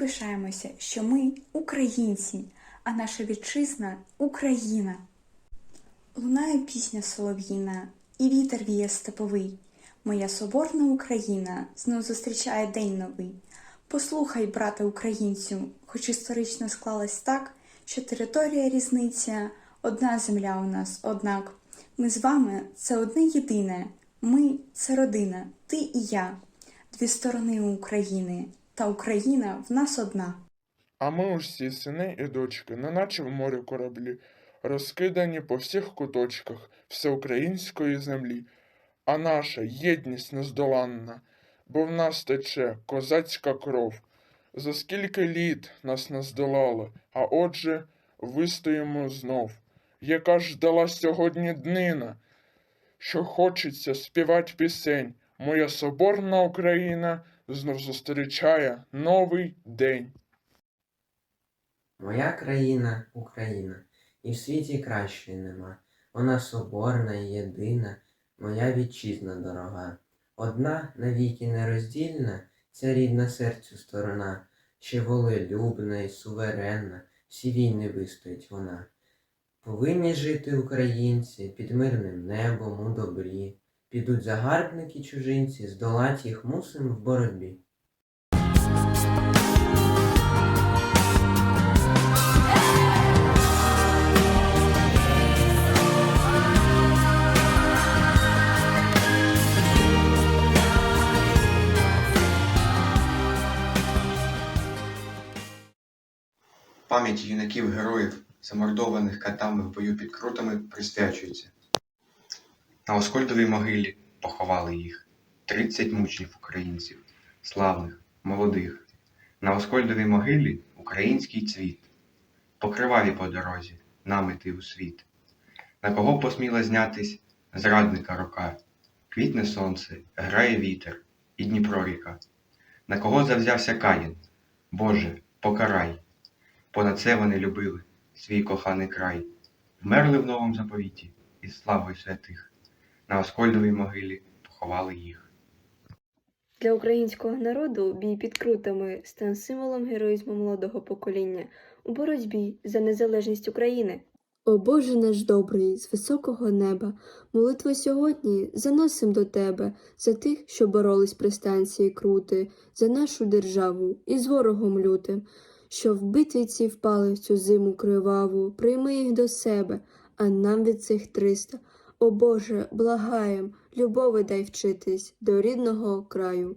пишаємося, що ми українці, а наша вітчизна Україна. Лунає пісня солов'їна, і вітер віє степовий. Моя соборна Україна знов зустрічає день новий. Послухай, брате українцю, хоч історично склалось так, що територія різниця, одна земля у нас, однак ми з вами це одне єдине. Ми це родина, ти і я, дві сторони України, та Україна в нас одна. А ми усі сини і дочки, неначе в морі кораблі, розкидані по всіх куточках всеукраїнської землі, а наша єдність нездоланна, бо в нас тече козацька кров. За скільки літ нас не здолали, а отже, вистоїмо знов. Яка ж дала сьогодні днина, що хочеться співать пісень, моя соборна Україна зустрічає новий день. Моя країна Україна, і в світі кращої нема. Вона соборна і єдина, моя вітчизна дорога. Одна навіки нероздільна, ця рідна серцю сторона, ще волелюбна і суверенна, всі війни вистоїть вона. Повинні жити українці під мирним небом у добрі. Підуть загарбники чужинці, здолать їх мусим в боротьбі. Пам'ять юнаків-героїв, замордованих катами в бою під крутами, присвячується. На Оскольдовій могилі поховали їх. Тридцять мучнів українців, славних, молодих. На Оскольдовій могилі український цвіт. Покриваві по дорозі, намити у світ. На кого посміла знятись зрадника рука? Квітне сонце, грає вітер, і Дніпро ріка. На кого завзявся Каїн? Боже, покарай! Понад це вони любили свій коханий край, вмерли в новому заповіті із славою святих. На Оскольдовій могилі поховали їх. Для українського народу бій під крутами став символом героїзму молодого покоління у боротьбі за незалежність України. О Боже наш добрий, з високого неба, молитви сьогодні заносим до Тебе за тих, що боролись при станції крути, за нашу державу і з ворогом лютим, що в битві впали в цю зиму криваву, прийми їх до себе, а нам від цих триста. О Боже, благаєм, любови дай вчитись до рідного краю.